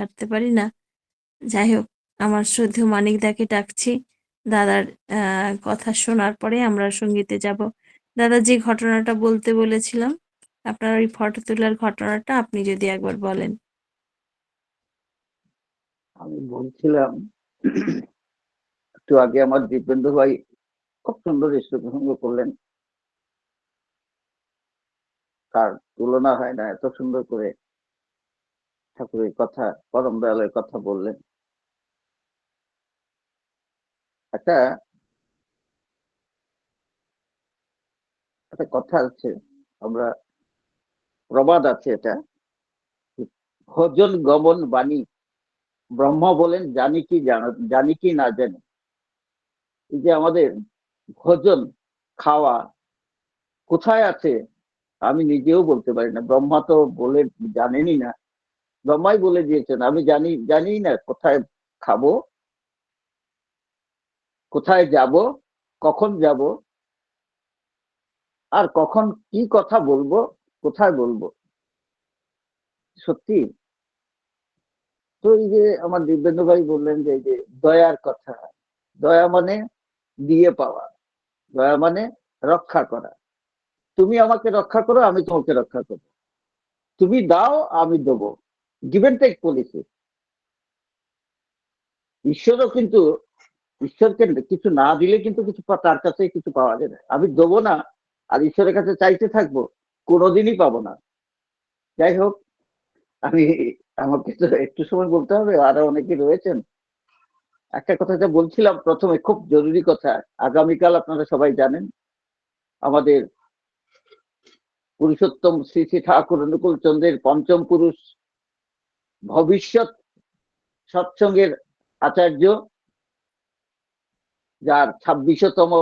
কাটতে পারি না। যাই হোক, আমার শ্রদ্ধেয় মানিকদাকে ডাকছি। দাদার কথা শোনার পরে আমরা সঙ্গীতে যাব। দাদা, যে ঘটনাটা বলতে বলেছিলাম, আপনার ওই ফটো তোলার ঘটনাটা আপনি যদি একবার বলেন। আমি বলছিলাম, একটু আগে আমার দীপেন্দ্র ভাই খুব সুন্দর প্রসঙ্গ করলেন। তার তুলনা হয় না, এত সুন্দর করে ঠাকুরের কথা, পরম দয়ালের কথা বললেন। একটা একটা কথা আছে, আমরা প্রবাদ আছে এটা। ভজন গমন বাণী, ব্রহ্ম বলেন, জানি কি জানা- কি না জানি। এই যে আমাদের ভোজন, খাওয়া, কোথায় আছে, আমি নিজেও বলতে পারি না। ব্রহ্মা তো বলে জানেনই না। ব্রহ্মাই বলে দিয়েছেন, আমি জানি জানি না কোথায় খাব, কোথায় যাব, কখন যাব, আর কখন কি কথা বলব, কোথায় বলব। সত্যি? তো এই যে আমার দিব্যেন্দু ভাই বললেন যে, এই যে দয়ার কথা, দয়া মানে দিয়ে পাওয়া, দয়া মানে রক্ষা করা। তুমি আমাকে রক্ষা করো, আমি তোমাকে রক্ষা করব। তুমি দাও, আমি দেবো। গিভেন টেক পলিসি ঈশ্বরও কিন্তু, ঈশ্বরকে কিছু না দিলে কিন্তু কিছু তার কাছে কিছু পাওয়া যায় না। আমি দেবো না, আর ঈশ্বরের কাছে চাইতে থাকব, কোনোদিনই পাবো না। যাই হোক, আমি, আমাকে তো একটু সময় বলতে হবে, আরও অনেকে রয়েছেন। একটা কথা যা বলছিলাম প্রথমে, খুব জরুরি কথা, আগামীকাল আপনারা সবাই জানেন, আমাদের পুরুষোত্তম শ্রী শ্রী ঠাকুর অনুকূল চন্দ্রের পঞ্চম পুরুষ ভবিষ্যৎ সৎসঙ্গের আচার্য, যার ছাব্বিশতম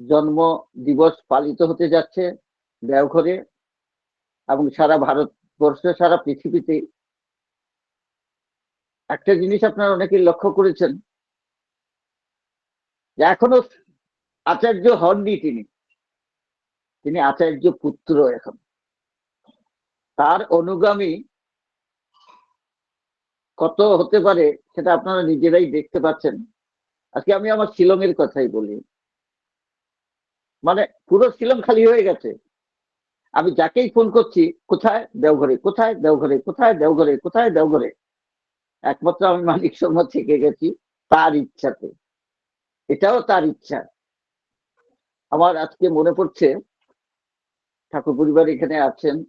জন্ম দিবস পালিত হতে যাচ্ছে দেওঘরে এবং সারা ভারতবর্ষ, সারা পৃথিবীতে। একটা জিনিস আপনারা অনেকেই লক্ষ্য করেছেন, যে এখনও আচার্য হননি তিনি। তিনি আচার্য পুত্র এখন। তার অনুগামী কত হতে পারে সেটা আপনারা নিজেরাই দেখতে পাচ্ছেন। আজকে আমি আমার শিলংয়ের কথাই বলি। মানে পুরো শিলং খালি হয়ে গেছে। আমি যাকেই ফোন করছি, কোথায়? দেওঘরে। কোথায়? দেওঘরে। কোথায়? দেওঘরে। কোথায়? দেওঘরে। একমাত্র আমি মানিক শর্মা থেকে গেছি তার ইচ্ছাতে। এটাও তার ইচ্ছা। আমার আজকে মনে পড়ছে, ঠাকুর পরিবার এখানে আছেন।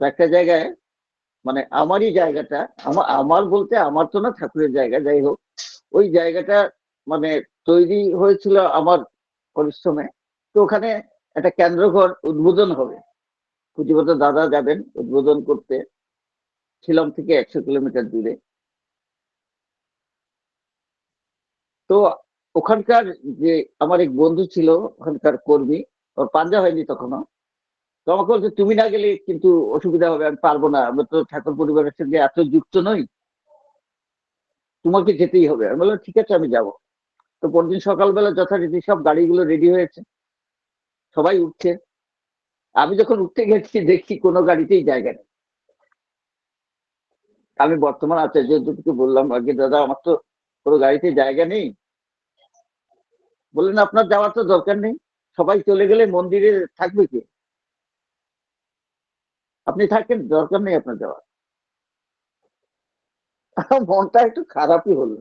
একটা জায়গায় মানে আমারই জায়গাটা আমার আমার বলতে আমার তো না ঠাকুরের জায়গা, যাই হোক। ওই জায়গাটা মানে তৈরি হয়েছিল আমার পরিশ্রমে। তো ওখানে একটা কেন্দ্রঘর উদ্বোধন হবে। পুঁজিবত দাদা যাবেন উদ্বোধন করতে। শিলং থেকে একশো কিলোমিটার দূরে। তো ওখানকার যে আমার এক বন্ধু ছিল, ওখানকার কর্মী, ওর পাঞ্জা হয়নি তখনও। আমাকে বলছে, তুমি না গেলে কিন্তু অসুবিধা হবে, আমি পারব না। আমি তো ঠাকুর পরিবারের সঙ্গে এত যুক্ত নই। তোমাকে যেতেই হবে। আমি বললাম, ঠিক আছে, আমি যাব। তো পরদিন সকালবেলা যথারীতি সব গাড়িগুলো রেডি হয়েছে। সবাই উঠছে। আমি যখন উঠতে গেছি, দেখছি কোনো গাড়িতেই জায়গা নেই। আমি বর্তমান আচার্যকে বললাম, আগে দাদা, আমার তো কোনো গাড়িতে জায়গা নেই। বললেন, আপনার যাওয়ার তো দরকার নেই। সবাই চলে গেলে মন্দিরে থাকবে কে? আপনি থাকেন, দরকার নেই আপনার যাওয়ার মনটা একটু খারাপই হলো।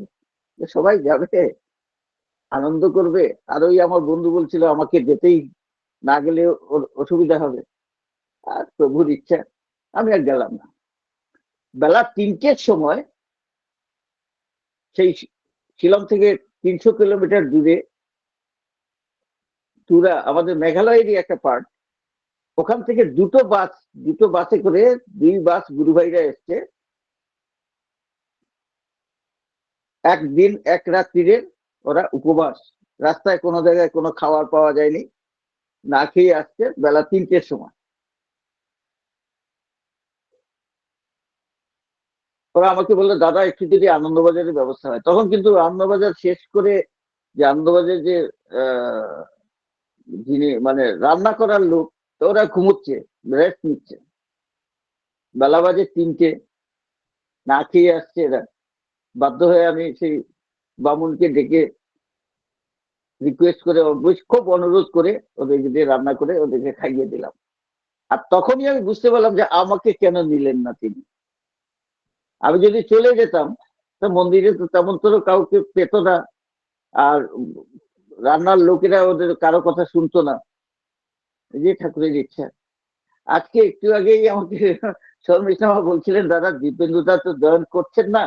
যে সবাই যাবে, আনন্দ করবে। আর ওই আমার বন্ধু বলছিল, আমাকে যেতেই না গেলে ওর অসুবিধা হবে। আর প্রভুর ইচ্ছা, আমি আর গেলাম না। বেলা তিনটের সময় সেই শিলং থেকে তিনশো কিলোমিটার দূরে, তুরা, আমাদের মেঘালয়েরই একটা পার্ট ওখান থেকে দুটো বাস, দুটো বাসে করে দুই বাস গুরু ভাইরা এসছে। একদিন, এক রাত্রিরে ওরা উপবাস। রাস্তায় কোনো জায়গায় কোনো খাবার পাওয়া যায়নি। না খেয়ে আসছে বেলা তিনটের সময়। ওরা আমাকে বলল, দাদা, একটু যদি আনন্দবাজারের ব্যবস্থা হয়। তখন কিন্তু আনন্দবাজার শেষ করে যে আনন্দবাজার যে যিনি মানে রান্না করার লোক তো ওরা ঘুমোচ্ছে রেস্ট নিচ্ছে। বেলা বাজে তিনটে, না খেয়ে আসছে এরা। বাধ্য হয়ে আমি সেই বামুনকে ডেকে রিকোয়েস্ট করে খুব অনুরোধ করে ওদেরকে দিয়ে রান্না করে ওদেরকে খাইয়ে দিলাম। আর তখনই আমি বুঝতে পারলাম যে আমাকে কেন নিলেন না তিনি। আমি যদি চলে যেতাম, তো মন্দিরে তো তেমন তো কাউকে পেত না। আর রান্নার লোকেরা ওদের কারও কথা শুনতো না। যে ঠাকুরের ইচ্ছা। আজকে একটু আগেই আমাকে শর্মিষ্ঠামা বলছিলেন, দাদা, দীপেন্দুদা তো জয়েন করছেন না।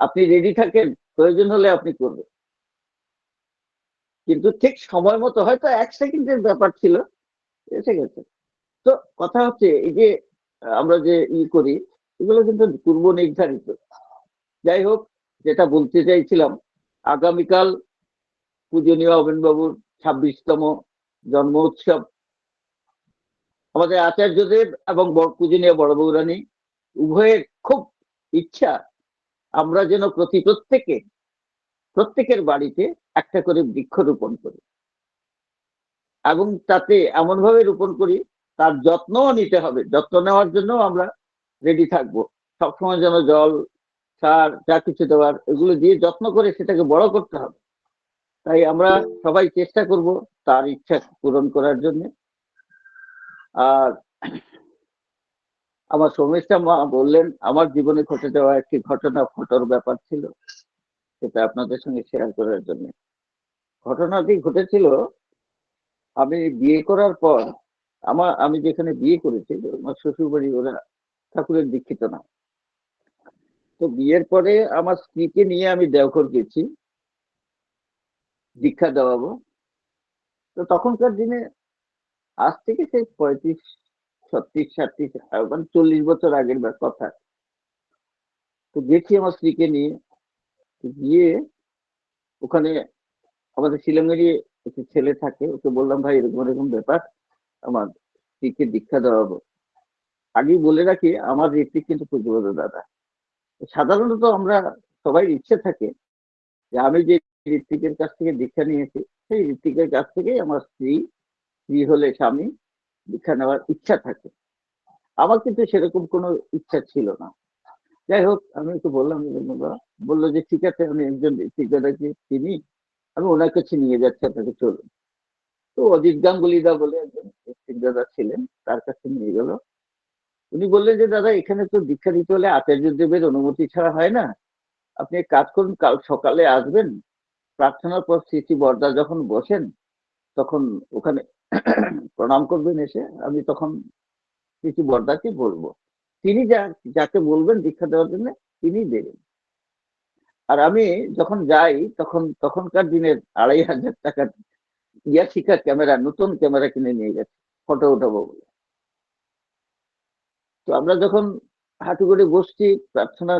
আপনি রেডি থাকেন, প্রয়োজন হলে আপনি করবেন। কিন্তু ঠিক সময় মতো, হয়তো এক সেকেন্ডের ব্যাপার ছিল, এসে গেছে। তো কথা হচ্ছে, এই যে, আমরা যে ই করি, এগুলো কিন্তু পূর্ব নির্ধারিত। যাই হোক, যেটা বলতে চাইছিলাম, আগামীকাল পূজনীয় অবেনবাবুর ছাব্বিশতম জন্ম উৎসব আমাদের আচার্যদেব এবং পূজনীয় বড় বৌরানী, উভয়ের খুব ইচ্ছা আমরা যেন প্রতি প্রত্যেকে, প্রত্যেকের বাড়িতে একটা করে বৃক্ষ রোপণ করি। এবং তাতে এমন ভাবে রোপণ করি, তার যত্নও নিতে হবে। যত্ন নেওয়ার জন্য আমরা রেডি থাকব। সবসময় যেন জল, সার, যা কিছু দেওয়ার, এগুলো দিয়ে যত্ন করে সেটাকে বড় করতে হবে। তাই আমরা সবাই চেষ্টা করব তার ইচ্ছা পূরণ করার জন্য। আর আমার সমেশটা মা বললেন, আমার জীবনে ঘটে যাওয়া একটি ঘটনা ফটোর ব্যাপার ছিল, সেটা আপনাদের সঙ্গে শেয়ার করার জন্য। ঘটনাটি ঘটেছিল, আমি বিয়ে করার পর, আমার, আমি যেখানে বিয়ে করেছি, আমার শ্বশুর বাড়ি ওরা ঠাকুরের দীক্ষিত না। তো বিয়ের পরে আমার স্ত্রীকে নিয়ে আমি দেওঘর গেছি, দীক্ষা দেওয়াবো। তো তখনকার দিনে আজ থেকে সেই পঁয়ত্রিশ, ছত্রিশ সাতত্রিশ মানে চল্লিশ বছর আগের কথা। তো গেছি আমার স্ত্রীকে নিয়ে। গিয়ে ওখানে আমাদের শিলংয়েরই একটি ছেলে থাকে, ওকে বললাম, ভাই, এরকম এরকম ব্যাপার। আমার স্ত্রীকে দীক্ষা দেওয়াবো। আগেই বলে রাখি, আমার ঋত্বিক কিন্তু পুজোবদ দাদা। সাধারণত আমরা সবাই ইচ্ছে থাকে যে আমি যে ঋত্বিকের কাছ থেকে দীক্ষা নিয়েছি, সেই ঋত্বিকের কাছ থেকেই আমার স্ত্রী স্ত্রী হলে স্বামী দীক্ষা নেওয়ার ইচ্ছা থাকে। আমার কিন্তু সেরকম কোনো ইচ্ছা ছিল না। যাই হোক, আমি একটু বললাম বলল যে, ঠিক আছে, আমি একজন দাদাকে চিনি আমি ওনার কাছে নিয়ে যাচ্ছি আপনাকে চলুন। তো অজিত গাঙ্গুলিদা বলে একজন দাদা ছিলেন, তার কাছে নিয়ে গেল। উনি বললেন যে, দাদা, এখানে তো দীক্ষা দিতে হলে আচার্য দেবের অনুমতি ছাড়া হয় না। আপনি কাজ করুন, কাল সকালে আসবেন। প্রার্থনার পর শ্রী বর্দা যখন বসেন তখন ওখানে প্রণাম করবেন এসে, আমি তখন কিছু বর্দাকে বলব। তিনি যা, যাকে বলবেন দীক্ষা দেওয়ার জন্য তিনি দেবেন। আর আমি যখন যাই, তখন, তখনকার দিনের আড়াই হাজার টাকা টাকার ইয়াশিকা ক্যামেরা, নতুন ক্যামেরা কিনে নিয়ে গেছে, ফটো উঠাবো বলে। তো আমরা যখন হাঁটু করে বসছি, প্রার্থনা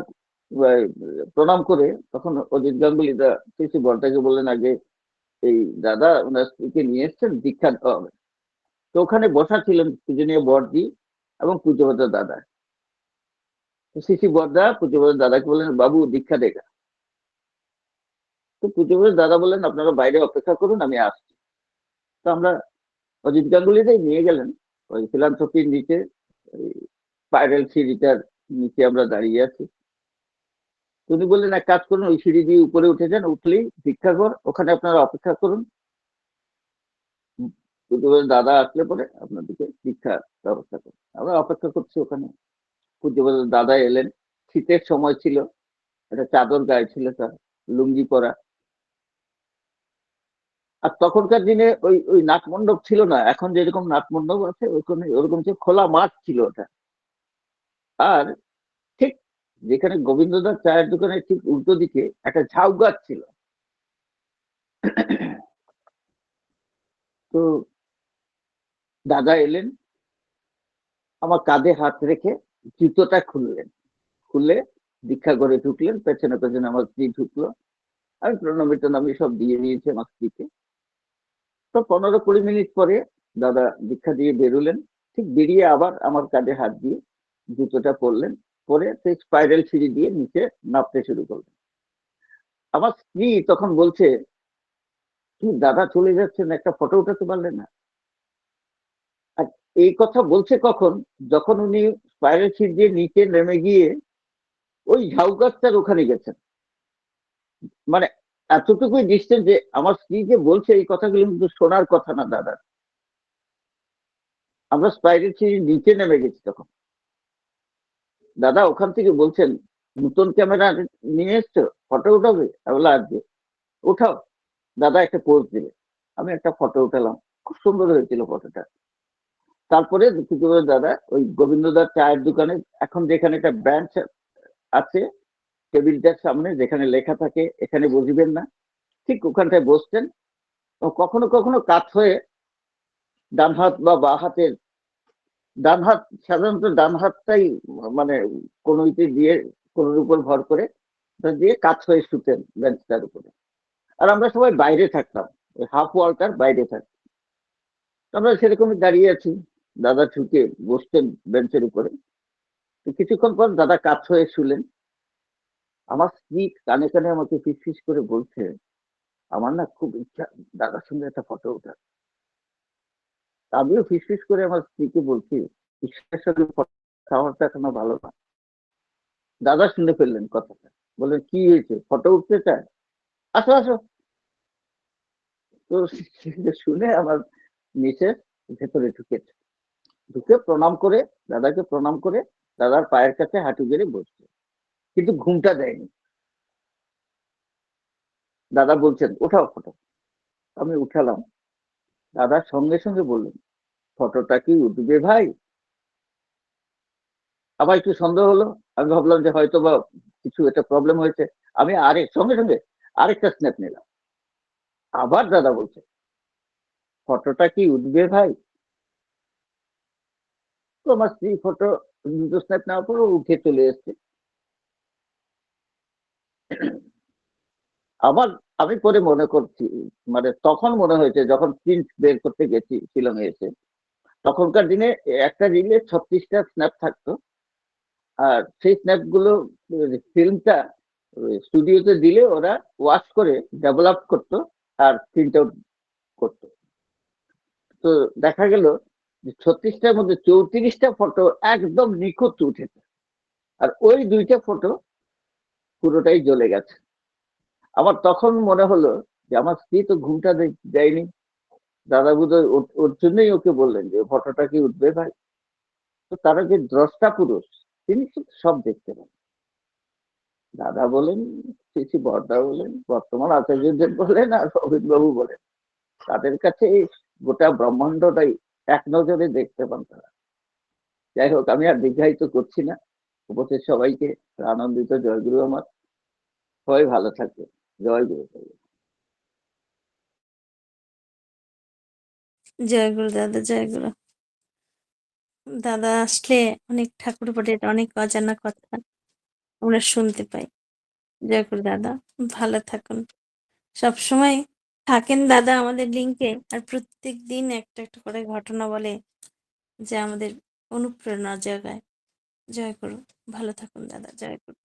প্রণাম করে, তখন অজিত গাঙ্গুলি দা শ্রী বর্দাকে বললেন, আগে এই দাদা ওনার স্ত্রীকে নিয়ে এসছেন, দীক্ষা দেওয়া হবে। তো ওখানে বসা ছিলেন পূজনীয় বর্দি এবং পুজোবাদ দাদা। শ্রী বর্দা পুজোবাদ দাদাকে বললেন, বাবু, দীক্ষা দেখা তো পুজোবাদ দাদা বললেন, আপনারা বাইরে অপেক্ষা করুন, আমি আসছি। তো আমরা অজিত গাঙ্গুলিটাই নিয়ে গেলেন। ওই ফিলান্থ্রপির নিচে স্পাইরাল সিঁড়িটার নিচে আমরা দাঁড়িয়ে আছি। তিনি বললেন এক কাজ করুন, ওই সিঁড়ি দিয়ে উপরে উঠে যান, উঠলেই দীক্ষা ঘর, ওখানে আপনারা অপেক্ষা করুন। দাদা আসলে পরে আপনাদেরকে দীক্ষা ব্যবস্থা করুন। আমরা অপেক্ষা করছি ওখানে। পুজো দাদা এলেন। শীতের সময় ছিল, একটা চাদর গায়ে ছিল তার, লুঙ্গি পরা। আর তখনকার দিনে ওই ওই নাটমণ্ডপ ছিল না, এখন যেরকম নাটমণ্ডপ আছে, ওইখানে ওরকম ছিল খোলা মাঠ ছিল ওটা। আর যেখানে গোবিন্দদার চায়ের দোকানের ঠিক উল্টো দিকে একটা ঝাউ গাছ ছিল। তো দাদা এলেন, আমার কাঁধে হাত রেখে জুতোটা খুললেন। খুলে দীক্ষা করে ঢুকলেন, পেছনে পেছনে আমার স্ত্রী ঢুকলো। আমি প্রণামী টনামি সব দিয়ে দিয়েছি আমার স্ত্রীকে। তো পনেরো কুড়ি মিনিট পরে দাদা দীক্ষা দিয়ে বেরোলেন। ঠিক বেরিয়ে আবার আমার কাঁধে হাত দিয়ে জুতোটা পরলেন। পরে সেই স্পাইরাল সিঁড়ি দিয়ে নিচে নামতে শুরু করলেন আমার স্ত্রী তখন বলছে, কি দাদা চলে যাচ্ছেন? একটা ফটো উঠাতে পারলেন না? আর এই কথা বলছে কখন? যখন উনি স্পাইরাল সিট দিয়ে নিচে নেমে গিয়ে ওই ঝাউ গাছটার ওখানে গেছেন। মানে এতটুকুই ডিস্টেন্স যে আমার স্ত্রী যে বলছে এই কথাগুলো কিন্তু শোনার কথা না দাদার আমরা স্পাইরাল সিট নিচে নেমে গেছি তখন। দাদা, ওখান থেকে বলছেন, নতুন ক্যামেরা নিয়ে এসছো? ফটো উঠাবে? বললাম, আজকে। উঠাও। দাদা একটা পোজ দিবে। আমি একটা ফটো উঠালাম। খুব সুন্দর হয়েছিল ফটোটা তারপরে করে দাদা, ওই গোবিন্দদার চায়ের দোকানে এখন যেখানে একটা ব্রাঞ্চ আছে টেবিলটার সামনে, যেখানে লেখা থাকে, এখানে বসিবেন না। ঠিক ওখানটায় বসতেন ও কখনো কখনো কাত হয়ে ডান হাত বা বা হাতের ডান হাত সাধারণত ডান হাতটাই মানে কোনো ইতে দিয়ে কোনোর উপর ভর করে দিয়ে কাত হয়ে শুতেন বেঞ্চটার উপরে। আর আমরা সবাই বাইরে থাকতাম হাফ ওয়ালটার বাইরে থাকতাম আমরা সেরকমই দাঁড়িয়ে আছি, দাদা ঝুঁকে বসতেন বেঞ্চের উপরে। কিছুক্ষণ পর দাদা কাত হয়ে শুলেন। আমার স্ত্রী কানে কানে আমাকে ফিসফিস করে বলছে, আমার না খুব ইচ্ছা, দাদার সঙ্গে একটা ফটো ওঠার। আমিও ফিসফিস করে আমার স্ত্রীকে বলছি, ঈশ্বরের সঙ্গে খাওয়াটা এখনও ভালো না। দাদা শুনে ফেললেন কথাটা। বললেন, কি হয়েছে? ফটো উঠতে চায়? আসো আসো। তো শুনে আমার নিচে ভেতরে ঢুকেছে ঢুকে প্রণাম করে, দাদাকে প্রণাম করে দাদার পায়ের কাছে হাঁটু গেড়ে বসছে কিন্তু ঘুমটা দেয়নি। দাদা বলছেন, ওঠাও ফটো। আমি উঠালাম। দাদা সঙ্গে সঙ্গে বললেন, ফটোটা কি উঠবে ভাই? আবার একটু সন্দেহ হলো। আমি ভাবলাম যে হয়তো বা কিছু একটা প্রবলেম হয়েছে। আমি আরেক, সঙ্গে সঙ্গে আরেকটা স্ন্যাপ নিলাম। আবার দাদা বলছে, ফটোটা কি উঠবে ভাই? তো আমার স্ত্রী ফটো দুটো স্ন্যাপ নেওয়ার পর উঠে চলে এসছে। আবার আমি পরে মনে করছি মানে তখন মনে হয়েছে যখন প্রিন্ট বের করতে গেছি শিলংয়ে এসে, তখনকার দিনে একটা রিলে ছত্রিশটা স্ন্যাপ থাকতো। আর সেই স্ন্যাপগুলো ফিল্মটা স্টুডিওতে দিলে ওরা ওয়াশ করে ডেভেলপ করতো আর প্রিন্ট আউট করতো। তো দেখা গেল যে ছত্রিশটার মধ্যে চৌত্রিশটা ফটো একদম নিখুঁত উঠেছে। আর ওই দুইটা ফটো পুরোটাই জ্বলে গেছে। আমার তখন মনে হলো যে আমার স্ত্রী তো ঘুমটা দেয়নি। দাদা বোধহয় ওর- জন্যই ওকে বললেন যে ফটোটা কি উঠবে ভাই? তো তারা যে দ্রষ্টা পুরুষ, তিনি কিন্তু সব দেখতে পান। দাদা বলেন শ্রী বর্দা বলেন, বর্তমান আচার্যদেব বলেন আর বাবু বলেন, তাদের কাছে গোটা ব্রহ্মাণ্ডটাই এক নজরে দেখতে পান তারা। যাই হোক, আমি আর দীর্ঘায়িত করছি না। উপস্থিত সবাইকে আনন্দিত জয়গুরু আমার। সবাই ভালো থাকবে জয় গুরু জয় গুরু দাদা জয় গুরু দাদা আসলে অনেক ঠাকুর পাঠের অনেক অজানা কথা আমরা শুনতে পাই। জয় গুরু দাদা, ভালো থাকুন। সব সময় থাকেন দাদা আমাদের লিঙ্কে আর প্রত্যেক দিন একটা একটা করে ঘটনা বলে যে আমাদের অনুপ্রেরণা জাগায়। জয় গুরু ভালো থাকুন দাদা জয় গুরু